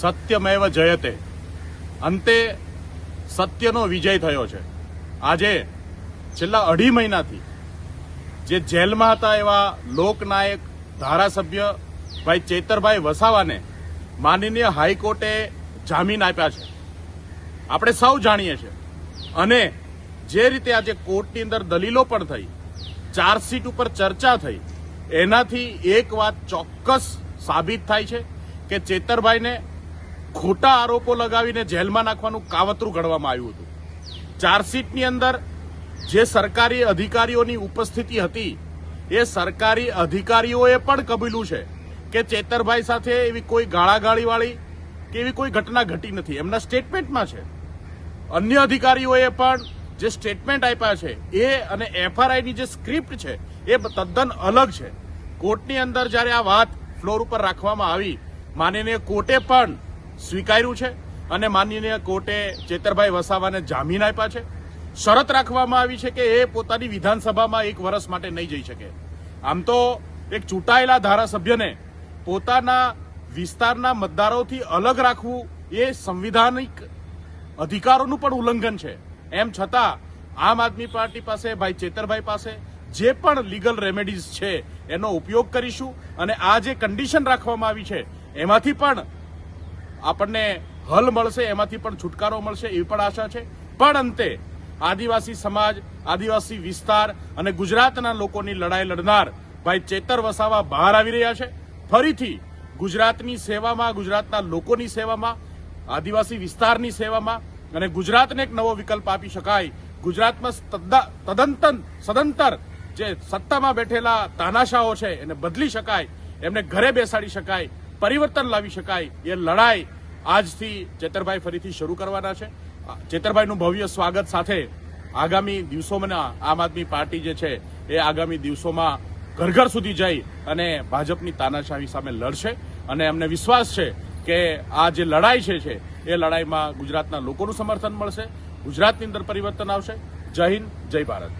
સત્યમેવ જયતે. અંતે સત્યનો વિજય થયો છે. આજે છેલ્લા અઢી મહિનાથી જે જેલમાં હતા એવા લોકનાયક ધારાસભ્ય ભાઈ ચેતરભાઈ વસાવાને માનનીય હાઈકોર્ટે જામીન આપ્યા છે. આપણે સૌ જાણીએ છીએ. અને જે રીતે આજે કોર્ટની અંદર દલીલો પણ થઈ, ચાર્જશીટ ઉપર ચર્ચા થઈ, એનાથી એક વાત ચોક્કસ સાબિત થાય છે કે ચેતરભાઈને ખોટા આરોપો લગાવીને જેલમાં નાખવાનું કાવતરું ઘડવામાં આવ્યું હતું. ચાર્જશીટની અંદર જે સરકારી અધિકારીઓની ઉપસ્થિતિ હતી, એ સરકારી અધિકારીઓએ પણ કબૂલ્યું છે કે ચેતરભાઈ સાથે એવી કોઈ ગાળાગાળીવાળી કે એવી કોઈ ઘટના ઘટી નથી. એમના સ્ટેટમેન્ટમાં છે. અન્ય અધિકારીઓએ પણ જે સ્ટેટમેન્ટ આપ્યા છે, એ અને એફઆરઆઈની જે સ્ક્રિપ્ટ છે, એ તદ્દન અલગ છે. કોર્ટની અંદર જ્યારે આ વાત ફ્લોર ઉપર રાખવામાં આવી માનીને કોર્ટે પણ સ્વીકાર્યું છે અને માનનીય કોર્ટે ચેતરભાઈ વસાવાને જામીન આપ્યા છે. શરત રાખવામાં આવી છે કે એ પોતાની વિધાનસભામાં એક વર્ષ માટે નહીં જઈ શકે. આમ તો એક ચૂંટાયેલા ધારાસભ્યને પોતાના વિસ્તારના મતદારોથી અલગ રાખવું એ સંવિધાનિક અધિકારોનું પણ ઉલ્લંઘન છે. એમ છતાં આમ આદમી પાર્ટી પાસે, ભાઈ ચેતરભાઈ પાસે જે પણ લીગલ રેમેડીઝ છે એનો ઉપયોગ કરીશું અને આ જે કન્ડિશન રાખવામાં આવી છે, એમાંથી પણ આપણને હલ મળશે, એમાંથી પણ છુટકારો મળશે એવી પણ આશા છે. પણ અંતે આદિવાસી સમાજ, આદિવાસી વિસ્તાર અને ગુજરાતના લોકોની લડાઈ લડનાર ભાઈ ચેતર વસાવા બહાર આવી રહ્યા છે. ફરીથી ગુજરાતની સેવામાં, ગુજરાતના લોકોની સેવામાં, આદિવાસી વિસ્તારની સેવામાં અને ગુજરાતને એક નવો વિકલ્પ આપી શકાય. ગુજરાતમાં તદંતન, સદંતર જે સત્તામાં બેઠેલા તાનાશાઓ છે, એને બદલી શકાય, એમને ઘરે બેસાડી શકાય. પરિવર્તન લાવી શકાય એ લડાઈ આજથી ચેતરભાઈ ફરીથી શરૂ કરવાના છે. ચેતરભાઈનું ભવ્ય સ્વાગત સાથે આગામી દિવસોમાં આમ આદમી પાર્ટી જે છે એ આગામી દિવસોમાં ઘર ઘર સુધી જઈ અને ભાજપની તાનાશાહી સામે લડશે. અને અમને વિશ્વાસ છે કે આ જે લડાઈ છે છે, એ લડાઈમાં ગુજરાતના લોકોનું સમર્થન મળશે, ગુજરાતની અંદર પરિવર્તન આવશે. જય હિન્દ, જય ભારત.